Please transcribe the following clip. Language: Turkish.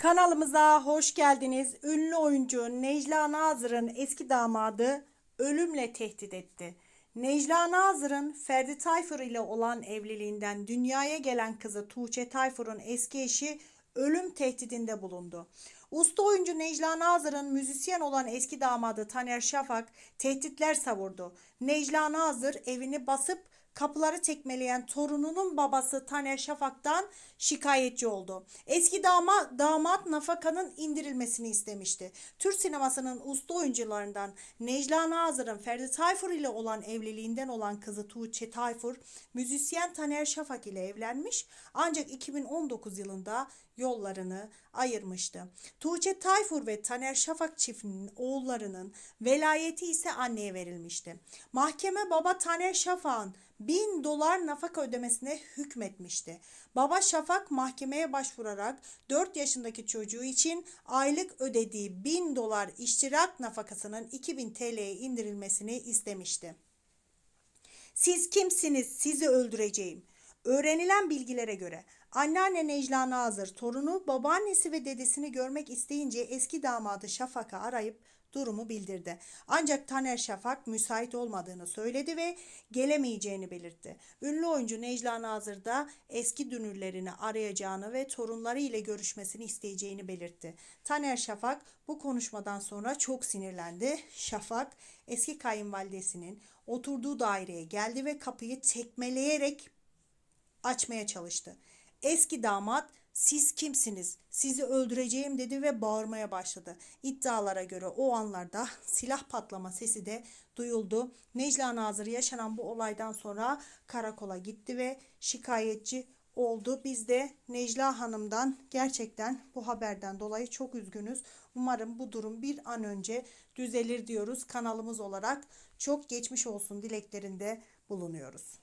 Kanalımıza hoş geldiniz. Ünlü oyuncu Necla Nazır'ın eski damadı ölümle tehdit etti. Necla Nazır'ın Ferdi Tayfur ile olan evliliğinden dünyaya gelen kızı Tuğçe Tayfur'un eski eşi ölüm tehdidinde bulundu. Usta oyuncu Necla Nazır'ın müzisyen olan eski damadı Taner Şafak tehditler savurdu. Necla Nazır evini basıp kapıları tekmeleyen torununun babası Taner Şafak'tan şikayetçi oldu. Eski dama, damat nafakanın indirilmesini istemişti. Türk sinemasının usta oyuncularından Necla Nazır'ın Ferdi Tayfur ile olan evliliğinden olan kızı Tuğçe Tayfur, müzisyen Taner Şafak ile evlenmiş ancak 2019 yılında yollarını ayırmıştı. Tuğçe Tayfur ve Taner Şafak çiftinin oğullarının velayeti ise anneye verilmişti. Mahkeme baba Taner Şafak'ın 1000 dolar nafaka ödemesine hükmetmişti. Baba Şafak mahkemeye başvurarak 4 yaşındaki çocuğu için aylık ödediği 1000 dolar iştirak nafakasının 2000 TL'ye indirilmesini istemişti. Siz kimsiniz? Sizi öldüreceğim. Öğrenilen bilgilere göre anneanne Necla Nazır torunu babaannesi ve dedesini görmek isteyince eski damadı Şafak'ı arayıp durumu bildirdi. Ancak Taner Şafak müsait olmadığını söyledi ve gelemeyeceğini belirtti. Ünlü oyuncu Necla Nazır da eski dünürlerini arayacağını ve torunları ile görüşmesini isteyeceğini belirtti. Taner Şafak bu konuşmadan sonra çok sinirlendi. Şafak eski kayınvalidesinin oturduğu daireye geldi ve kapıyı tekmeleyerek açmaya çalıştı. Eski damat siz kimsiniz? Sizi öldüreceğim dedi ve bağırmaya başladı. İddialara göre o anlarda silah patlama sesi de duyuldu. Necla Nazır yaşanan bu olaydan sonra karakola gitti ve şikayetçi oldu. Biz de Necla Hanım'dan gerçekten bu haberden dolayı çok üzgünüz. Umarım bu durum bir an önce düzelir diyoruz. Kanalımız olarak çok geçmiş olsun dileklerinde bulunuyoruz.